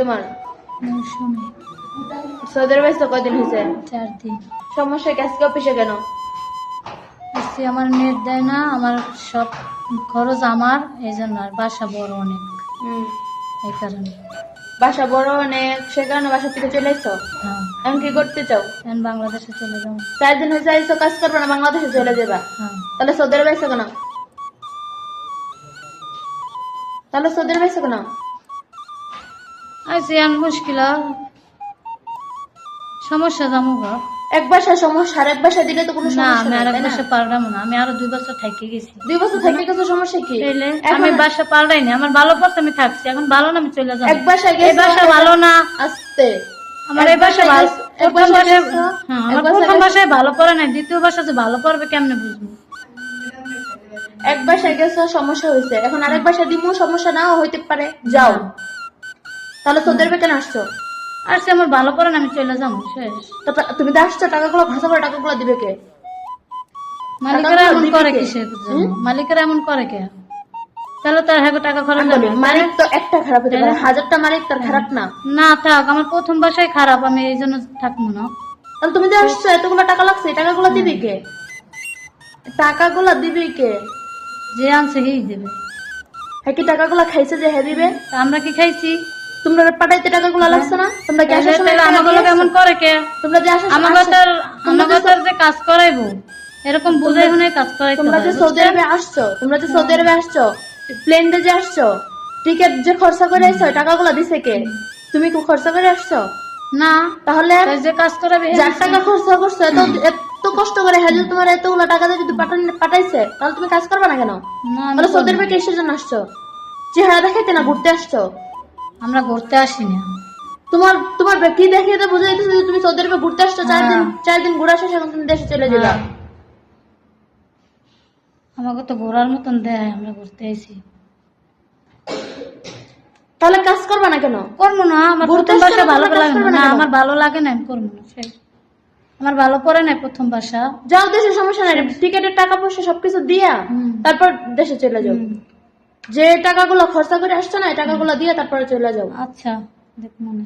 তোমার? মৌসুমি সৌদি আরবে এসে কয়দিন হয়েছে চার দিন। সমস্যা কি? আজকে অফিসে কেন? এসে আমার নেট দেয় না আমার সব খরচ আমার এই জন্য আর বাসা বড় অনেক। এই কারণে। বাসা বড় অনেক সে কারণে বাসা থেকে চলে এসো হ্যাঁ। এখন কি করতে চাও? এখন বাংলাদেশে চলে যাব। চার দিন হয়েছে আইসো কাজ করবে না বাংলাদেশে চলে যাবা হ্যাঁ। তাহলে সৌদি আরবে এসো কেন? তাহলে সৌদি আরবে এসো কেন? আইসি মুশকিল সমস্যা যাব ঘর এক বাসা সমস্যা আর এক বাসা দিলে তো কোনো না আমি আর এক না? পাল্টাম না আমি আরও দুই বছর থাকি গেছি। দুই বছর থেকে গেছো সমস্যা কি? আমি বাসা পাল্টাইনি আমার ভালো পড়তে আমি থাকছি এখন ভালো না আমি চলে যাব। এক বাসায় এই বাসা ভালো না। আসতে। আমার এই বাসা ভালো প্রথম বাসায় হ্যাঁ আমার প্রথম বাসায় ভালো পড়ে নাই দ্বিতীয় বাসা যে ভালো পড়বে কেমনে বুঝব? এক বাসায় গেছো সমস্যা হয়েছে এখন আরেক বাসায় দিমু সমস্যা নাও হইতে পারে যাও। তাহলে তোদের কেন আসছো। আর সে আমার ভালো পড়ে না আমি চলে যাব শেষ। তো তা- তুমি তো আসছো টাকাগুলো খরচা করে টাকাগুলো দিবে কে? মালিকেরা টাকাগুলো এমন দিবে করে কে? কিসের জন্য? মালিকেরা এমন করে কে? তাহলে তার হ্যাঁ টাকা খরচ বলি, মালিক তো একটা খারাপ হতে পারে হাজারটা মালিক তার খারাপ না। না থাক আমার প্রথম বাসায় খারাপ আমি এই জন্য থাকব না। তাহলে তুমি যে আসছো এতগুলো টাকা লাগছে এই টাকাগুলো দিবে কে? টাকাগুলো দিবে কে? যে আনছে সেই দেবে। হ্যাঁ কি টাকাগুলো খাইছে যে হ্যাঁ দিবে? তা আমরা কি খাইছি? তোমরা পাঠাইতে টাকাগুলো লাগছে না? তোমরা কি আসার সময় কেমন করে কে? তোমরা যে আসার তার তার যে কাজ করাইবো এরকম বুঝে শুনে কাজ করাইতে তোমরা যে সৌদি আরবে আসছো তোমরা যে সৌদি আরবে আসছো প্লেন যে আসছো টিকিট যে খরচা করে আসছো টাকাগুলো দিছে কে? তুমি কি খরচা করে আসছো? না। তাহলে যে কাজ করাবে যার টাকা খরচা করছ এত এত কষ্ট করে হ্যাঁ যদি তোমার এতগুলো টাকা দিয়ে যদি পাঠান- পাঠাইছে তাহলে তুমি কাজ করবে না কেন? তাহলে সৌদি আরবে কিসের জন্য আসছো? চেহারা দেখাইতে না ঘুরতে আসছো। আমরা ঘুরতে আসি না তোমার তোমার ব্যক্তি দেখিয়ে তো বোঝা যাইতেছে যে তুমি সৌদি আরবে ঘুরতে আসছো চার দিন চার দিন ঘুরে আসো সেখানে তুমি দেশে চলে যাবে। হ্যাঁ। আমাকে তো ঘোরার মতন দেয় আমরা ঘুরতে আইছি। তাহলে কাজ করবে না কেন? করব না আমার প্রথম আসছো ভালো লাগে না। আমার ভালো লাগে না আমি করব না শেষ। আমার ভালো পড়ে নাই প্রথম বাসা। যাও দেশে সমস্যা নাই। টিকিটের টাকা পয়সা সবকিছু দিয়া তারপর দেশে চলে যাও। যে টাকাগুলো খরচা করে আসছো না, এই টাকাগুলো দিয়ে তারপরে চলে যাও। আচ্ছা দেখ মনে